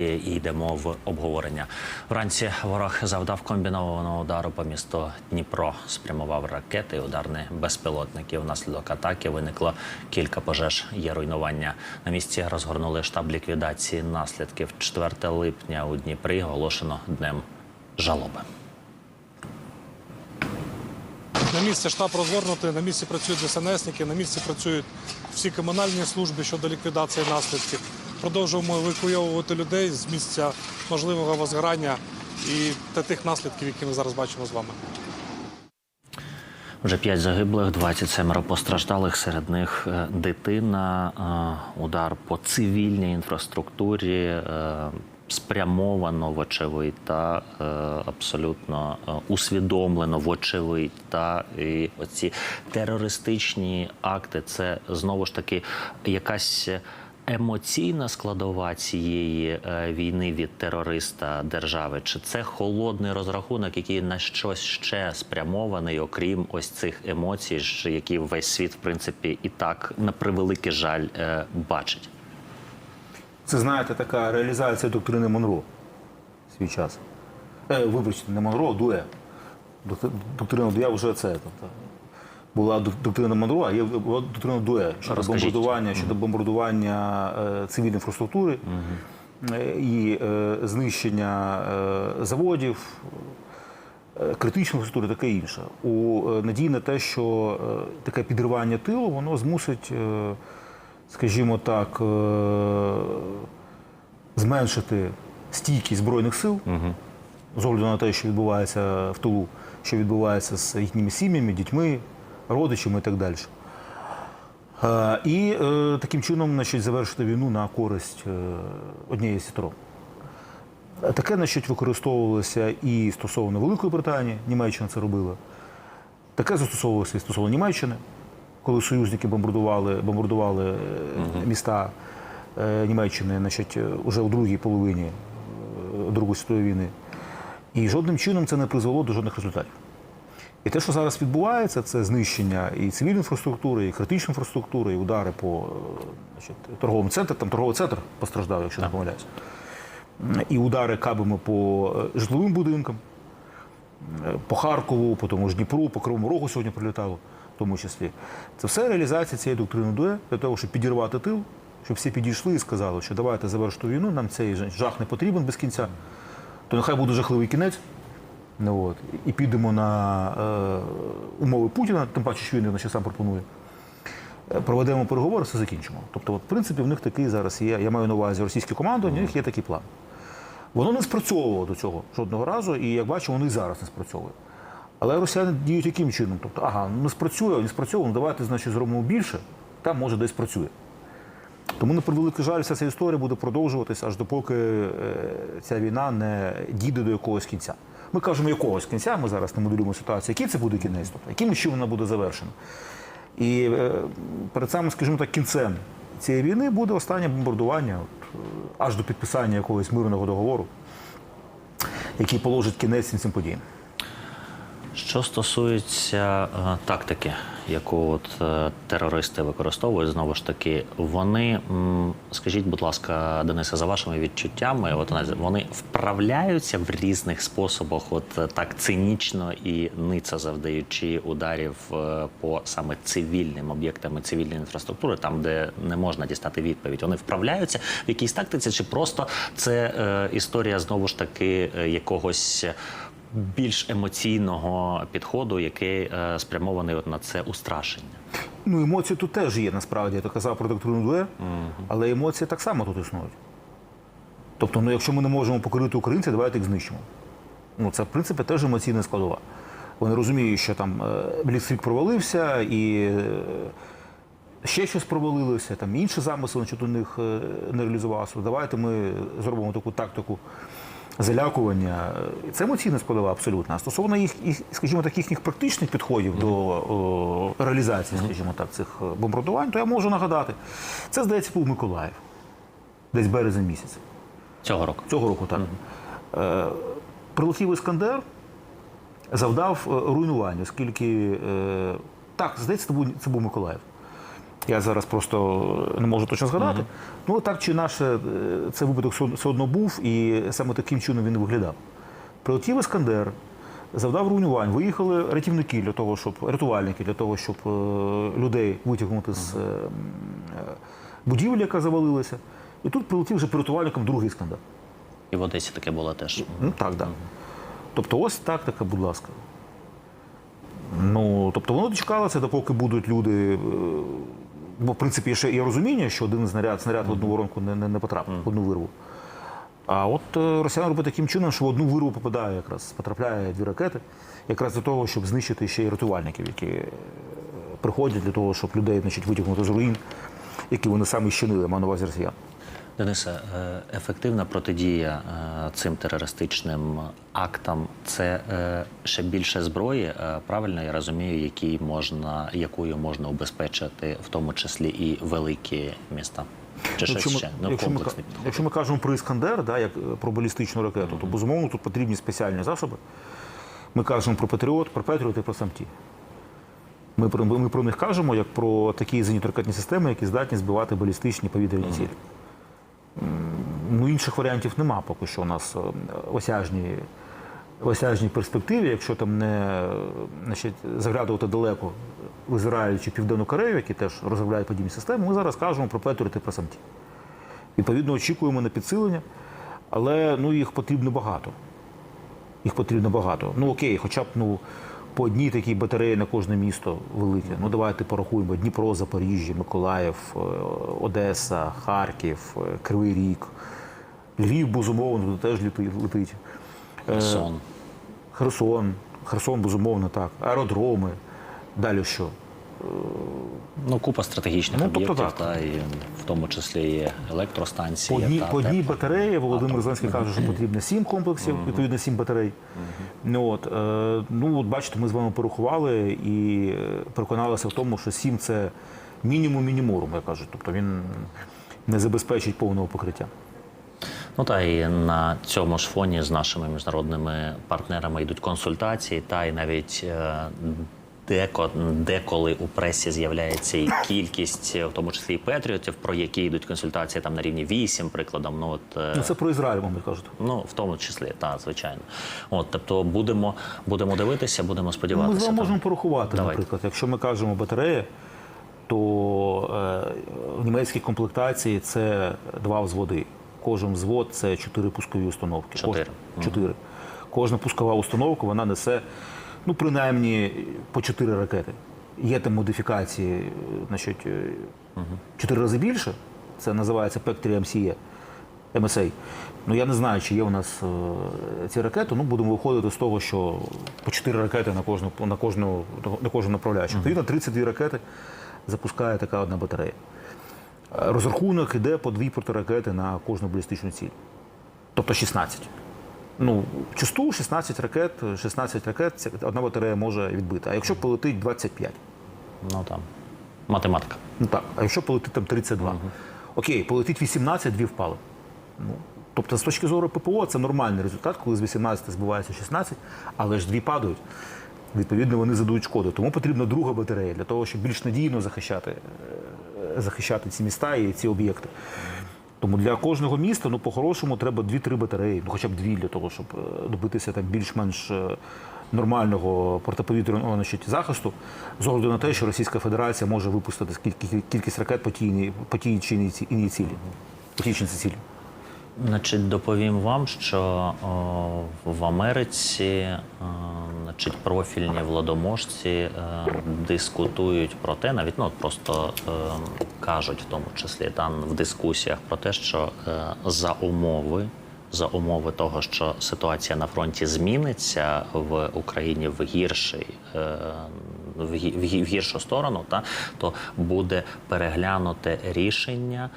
І йдемо в обговорення. Вранці ворог завдав комбінованого удару по місту Дніпро. Спрямував ракети і ударні безпілотники. Внаслідок атаки виникло кілька пожеж. Є руйнування. На місці розгорнули штаб ліквідації наслідків. 4 липня у Дніпрі оголошено днем жалоби. На місці штаб розгорнутий, на місці працюють ДСНСники, на місці працюють всі комунальні служби щодо ліквідації наслідків. Продовжуємо евакуйовувати людей з місця можливого возгорання і та тих наслідків, які ми зараз бачимо з вами. Вже п'ять загиблих, 27 постраждалих. Серед них е, дитина. Е, Удар по цивільній інфраструктурі е, спрямовано, вочевидь, та абсолютно усвідомлено, вочевидь. Та і оці терористичні акти це знову ж таки якась. Емоційна складова цієї е, війни від терориста держави, чи це холодний розрахунок, який на щось ще спрямований, окрім ось цих емоцій, які весь світ, в принципі, і так на превеликий жаль е, бачить? Це, знаєте, така реалізація доктрини Монро свій час. Е, вибачте, не Монро, а Дуе. Доктрина Дуе вже це. Тобто, була док- доктрина Монро, а є була доктрина Дуе щодо Розкажіть. бомбардування, щодо бомбардування е, цивільної інфраструктури е, і е, знищення заводів, критичної інфраструктури, таке інше. У надії на те, що таке підривання тилу, воно змусить, скажімо так, зменшити стійкість збройних сил з огляду на те, що відбувається в тилу, що відбувається з їхніми сім'ями, дітьми, родичами і так далі. Е, І е, таким чином значить, завершити війну на користь е, однієї сторон. Таке значить, використовувалося і стосовно Великої Британії, Німеччина це робила. Таке застосовувалося і стосовно Німеччини, коли союзники бомбардували, бомбардували е, міста Німеччини значить, уже у другій половині Другої світової війни. І жодним чином це не призвело до жодних результатів. І те, що зараз відбувається, це знищення і цивільної інфраструктури, і критичної інфраструктури, і удари по е, значить, торговому центру. Там торговий центр постраждав, якщо не помиляюсь. І удари кабами по е, житловим будинкам, е, по Харкову, по тому ж Дніпру, по Кривому Рогу сьогодні прилітало, в тому числі. Це все реалізація цієї доктрини ДУЕ для того, щоб підірвати тил, щоб всі підійшли і сказали, що давайте завершити війну, нам цей жах не потрібен без кінця, то нехай буде жахливий кінець. Ну, от, і підемо на е, умови Путіна, тим паче, що він значить, сам пропонує. Е, Проведемо переговори, все закінчимо. Тобто, от, в принципі, в них такий зараз є. Я маю на увазі російське командування, у них є такий план. Воно не спрацьовувало до цього жодного разу, і як бачимо, воно і зараз не спрацьовує. Але росіяни діють яким чином? Тобто, ага, ну, не спрацює, не спрацьовує, ну давайте, значить, зробимо більше, там може десь працює. Тому, на превеликий жаль, вся ця історія буде продовжуватися аж допоки е, ця війна не дійде до якогось кінця. Ми кажемо якогось кінця, ми зараз не моделюємо ситуацію, який це буде кінець, тобто, яким ще вона буде завершена. І е, перед самим, скажімо так, кінцем цієї війни буде останнє бомбардування от, е, аж до підписання якогось мирного договору, який положить кінець цим подіям. Що стосується е, тактики, яку от е, терористи використовують, знову ж таки, вони, скажіть, будь ласка, Денисе, за вашими відчуттями, от вони- вправляються в різних способах, от е, так цинічно і ниця завдаючи ударів е, по саме цивільним об'єктам цивільної інфраструктури, там де не можна дістати відповідь. Вони вправляються в якійсь тактиці, чи просто це е, історія знову ж таки якогось більш емоційного підходу, який е, спрямований от на це устрашення. Ну, емоції тут теж є, насправді. Я то казав про доктрину Дуе, але емоції так само тут існують. Тобто, ну, якщо ми не можемо покорити українців, давайте їх знищимо. Ну, це, в принципі, теж емоційна складова. Вони розуміють, що там е, Бліцкрік провалився і е, ще щось провалилося, там інший замисел, що у них не реалізувався. Давайте ми зробимо таку тактику залякування. Це емоційна складова абсолютно. А стосовно їх, їх, скажімо так, їхніх практичних підходів до о, реалізації, скажімо так, цих е, бомбардувань, то я можу нагадати. Це, здається, був Миколаїв, десь березень місяць. Цього року. Цього року так. Е, Прилетів Іскандер, завдав е, руйнування, оскільки е, так, здається, це був, це був Миколаїв. Я зараз просто не можу точно згадати. Ну так чи інакше, е, цей випадок все- одно був, і саме таким чином він виглядав. Прилетів Іскандер, завдав руйнувань, виїхали рятівники для того, щоб рятувальники для того, щоб е, людей витягнути з е, м, е, будівлі, яка завалилася. І тут прилетів вже рятувальником другий Іскандер. І в Одесі таке було теж. Ну так, так. Тобто, ось тактика, будь ласка. Ну, тобто воно дочекалося, допоки будуть люди. Бо, в принципі, ще є розуміння, що один снаряд, снаряд в одну воронку не, не, не потрапить, в одну вирву. А от е, росіяни роблять таким чином, що в одну вирву попадає якраз, потрапляє дві ракети, якраз для того, щоб знищити ще й рятувальників, які е, приходять для того, щоб людей значить, витягнути з руїн, які вони самі щинили, маю на увазі росіян. Денисе, е, ефективна протидія цим терористичним актам це е, ще більше зброї. е, Правильно я розумію, які можна, якою можна убезпечити, в тому числі і великі міста. Чи щось Якщо ми, ще? Ну, якщо, ми, підход. якщо ми кажемо про Іскандер, да, як е, про балістичну ракету, то безумовно тут потрібні спеціальні засоби. Ми кажемо про Патріот, про Петріот і про Самті. Ми про, ми про них кажемо як про такі зенітно-ракетні системи, які здатні збивати балістичні повітряні цілі. М, Ну, інших варіантів нема поки що у нас в в осяжній перспективі, якщо там не значить, заглядувати далеко в Ізраїль чи Південну Корею, які теж розробляють подібні системи, ми зараз кажемо про Петріот і про Самті. Відповідно, очікуємо на підсилення, але ну, їх потрібно багато. Їх потрібно багато. Ну окей, хоча б ну, по одній такій батареї на кожне місто велике. Ну давайте порахуємо: Дніпро, Запоріжжя, Миколаїв, е, Одеса, Харків, е, Кривий Ріг, Львів, безумовно, туди теж летить. Е, Сон. Херсон, Херсон, безумовно, так. Аеродроми. Далі що? Ну, купа стратегічних Ну, тобто об'єктів, так. та, і в тому числі По електростанції. одній, та, по одній батареї Володимир Зеленський каже, що потрібно сім комплексів, відповідно сім батарей. Ну, от, е, ну, от бачите, ми з вами порахували і е, переконалися в тому, що сім це мінімум мініморум, як кажуть. Тобто він не забезпечить повного покриття. Ну та і на цьому ж фоні з нашими міжнародними партнерами йдуть консультації, та і навіть е, деко, деколи у пресі з'являється і кількість, в тому числі і патріотів, про які йдуть консультації там на рівні 8, прикладом. Ну от е, Ну, це про Ізраїль, мабуть, кажуть. ну в тому числі, та звичайно. От тобто будемо будемо дивитися, будемо Ну, Ми сподіватися. з вами можемо порахувати, Давайте. наприклад, якщо ми кажемо батареї, то е, в німецькій комплектації це два взводи. Кожен взвод це чотири пускові установки. Чотири. Чотири. Кожна пускова установка вона несе ну, принаймні по чотири ракети. Є там модифікації, е, значить, е, чотири рази більше. Це називається Пек-3 MCE. MSA. Ну я не знаю, чи є у нас е, ці ракети. Ну будемо виходити з того, що по 4 ракети на кожну на кожну на кожну направляючу. Відповідно, 32 ракети запускає така одна батарея. Е, Розрахунок іде по дві протиракети на кожну балістичну ціль. Тобто 16. Ну, часту 16 ракет, 16 ракет одна батарея може відбити. А якщо полетить 25? Ну там математика. Ну так, а якщо полетить там 32? Окей, полетить 18, дві впали. Ну, тобто, з точки зору ППО, це нормальний результат, коли з 18 збивається 16, але ж дві падають. Відповідно, вони задають шкоду. Тому потрібна друга батарея для того, щоб більш надійно захищати, е, захищати ці міста і ці об'єкти. Тому для кожного міста, ну, по-хорошому, треба 2-3 батареї, ну хоча б дві для того, щоб е, добитися там більш-менш е, нормального протиповітряного значить, захисту, з огляду на те, що Російська Федерація може випустити кількість ракет по тій. По тій чи іншій цілі. Значить, доповім вам, що о, в Америці е, значить, профільні владоможці е, дискутують про те, навіть ну, просто е, кажуть, в тому числі там в дискусіях про те, що е, за умови. За умови того, що ситуація на фронті зміниться в Україні в гірший в гі- в гі- в гіршу сторону, та то буде переглянуте рішення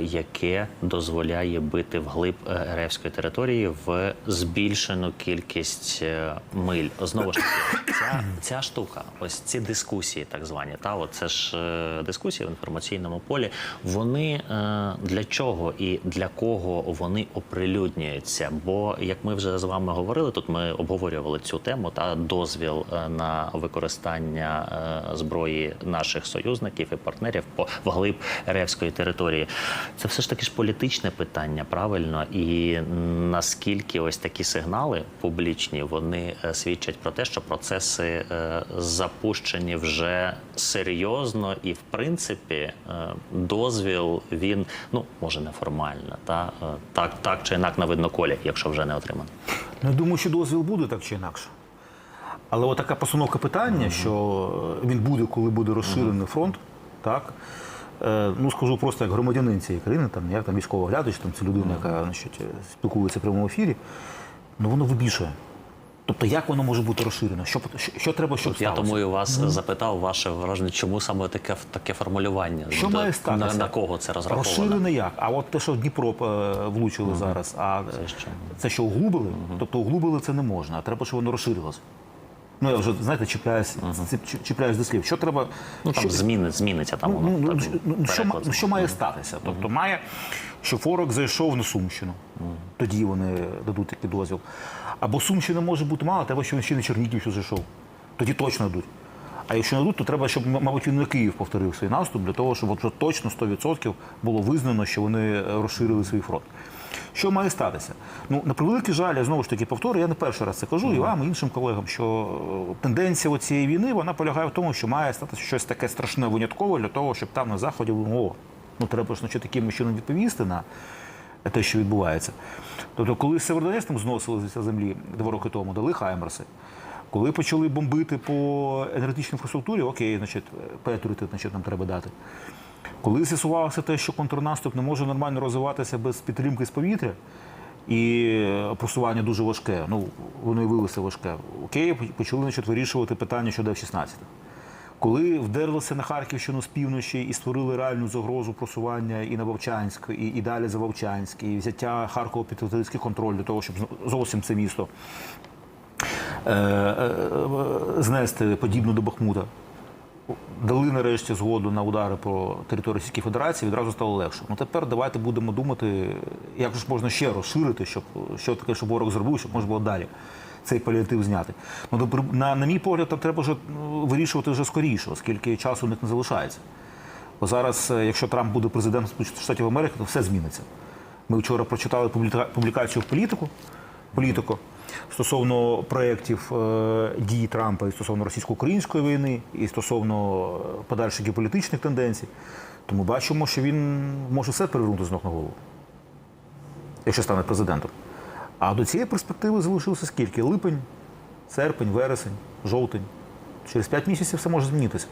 яке дозволяє бити вглиб е, РФської території в збільшену кількість е, миль. Знову ж таки, ця, ця штука, ось ці дискусії, так звані, та от це ж е, дискусії в інформаційному полі. Вони е, для чого і для кого вони оприлюднюються? Бо як ми вже з вами говорили, тут ми обговорювали цю тему та дозвіл е, на використання е, зброї наших союзників і партнерів по вглиб РФської території. Це все ж таки ж політичне питання, правильно? І наскільки ось такі сигнали публічні вони е, свідчать про те, що процеси е, запущені вже серйозно, і в принципі е, дозвіл він ну може неформально, та так, так чи інак на видноколі, якщо вже не отримано. Ну, я думаю, що дозвіл буде так чи інакше. Але от така постановка питання, що він буде, коли буде розширений фронт, так. Е, Ну, скажу просто як громадянин цієї країни, там, як там військовий глядач, там, це людина, яка значить, спілкується в прямому ефірі, ну воно вибішує. Тобто, як воно може бути розширено? Що, що, що треба, щоб От я тому і вас запитав ваше враження, чому саме таке таке формулювання? Що До- має на, статися? на кого це розраховано? Розширене як? А от те, що в Дніпро е, влучили зараз, а Це це що углубили? Тобто углубили це не можна, а треба, щоб воно розширилося. Ну, я вже, знаєте, чіпляюсь, чіпляюсь до слів. Що треба. Ну там що, зміни, зміниться там ну, воно. ну, так, ну, ну, що, переклад. ну, що має статися? Тобто має, що Форок зайшов на Сумщину. Тоді вони дадуть такий дозвіл. Або Сумщина може бути мало, треба, щоб він ще на Чернігівщину зайшов. Тоді точно дадуть. А якщо не дадуть, то треба, щоб, мабуть, він на Київ повторив свій наступ для того, щоб от точно 100% було визнано, що вони е, розширили свій фронт. Що має статися? Ну, на превеликий жаль, я знову ж таки повторюю, я не перший раз це кажу, і вам, і іншим колегам, що е, тенденція цієї війни вона полягає в тому, що має статися щось таке страшне виняткове для того, щоб там на заході було, о, ну треба ж значить, таким чином відповісти на те, що відбувається. Тобто, коли Северодонець там зносили з землі два роки тому, дали Хаймерси. Коли почали бомбити по енергетичній інфраструктурі, окей, значить, пріоритет значить, нам треба дати. Коли з'ясувалося те, що контрнаступ не може нормально розвиватися без підтримки з повітря, і просування дуже важке, ну воно і виявилося важке, окей, почали значить, вирішувати питання щодо F-16. Коли вдерлися на Харківщину з півночі і створили реальну загрозу просування і на Вовчанськ, і, і далі за Вовчанськ, і взяття Харкова під територійський контроль для того, щоб зовсім це місто е, е, е, знести подібно до Бахмута. Дали нарешті згоду на удари по території Російської Федерації, відразу стало легше. Ну тепер давайте будемо думати, як ж можна ще розширити, щоб що таке, щоб ворог зробив, щоб можна було далі цей паліатив зняти. Ну, на, на мій погляд, там треба вже ну, вирішувати вже скоріше, оскільки часу у них не залишається. Бо зараз, е, якщо Трамп буде президентом Штатів Америки, то все зміниться. Ми вчора прочитали публікацію в політику, політико стосовно проєктів е, дій Трампа і стосовно російсько-української війни, і стосовно е, подальших геополітичних тенденцій. Тому бачимо, що він може все перевернути з ног на голову, якщо стане президентом. А до цієї перспективи залишилося скільки? Липень, серпень, вересень, жовтень. Через 5 місяців все може змінитися.